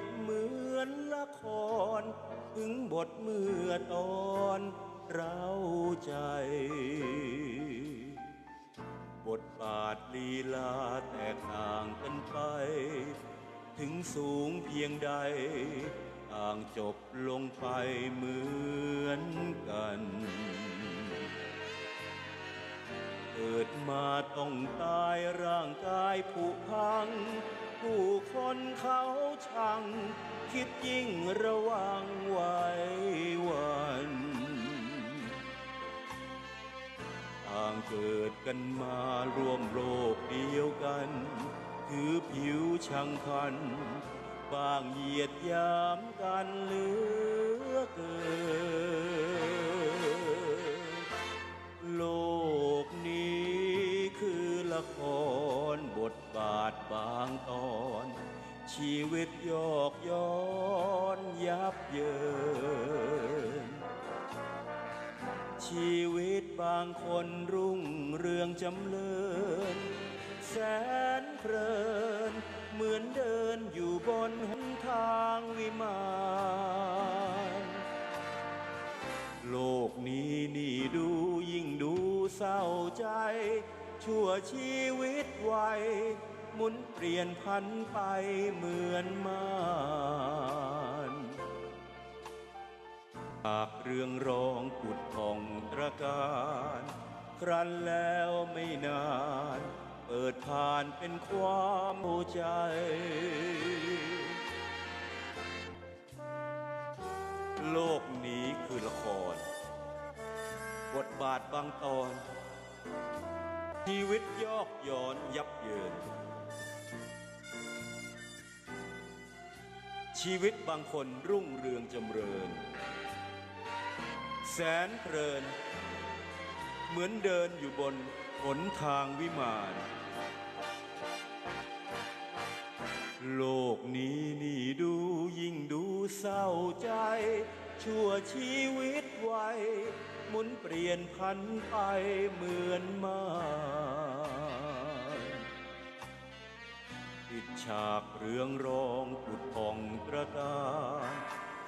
บเหมือนละคร ถึงบทเมื่อตอนเราใจ บทบาทลีลาแตกต่างกันไป ถึงสูงเพียงใด ต่างจบลงไปเหมือนกันเกิดมาต้องตายร่างกายผุพัง ผู้คนเขา ชังคิดยิ่งระวังไว้วันต่างเกิดกันมาร่วมโลกเดียวกันคือผิวช่างคัน บางเหยียดยามกันเหลือเกินโลกนี้คือละครบทบาทบางตอน ชีวิตยอกย้อนยับเยิน ชีวิตบางคนรุ่งเรืองจำเริญ แสนเพลิน เหมือนเดินอยู่บนหนทางวิมานโลกนี้นี่ดูยิ่งดูเศร้าใจ ชั่วชีวิตไวหมุนเปลี่ยนพันไปเหมือนมานหากเรื่องร้องปุดผ่องตระการ ครั้นแล้วไม่นาน เปิดผ่านเป็นความเข้ใจโลกนี้คือละคร บทบาทบางตอน ชีวิตยอกย้อนยับเยิน ชีวิตบางคนรุ่งเรืองจำเริญ แสนเพลิน เหมือนเดินอยู่บนหนทางวิมาน โลกนี้นี่ดูยิ่งดูเศร้าใจ ชั่วชีวิตไวหมุนเปลี่ยนพันไปเหมือนมานปิดฉากเรื่องร้องปุดผ่องตระกา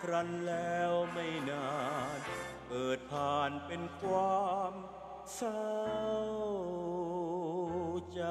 ครั้นแล้วไม่นาน เปิดผ่านเป็นความเศร้าใจ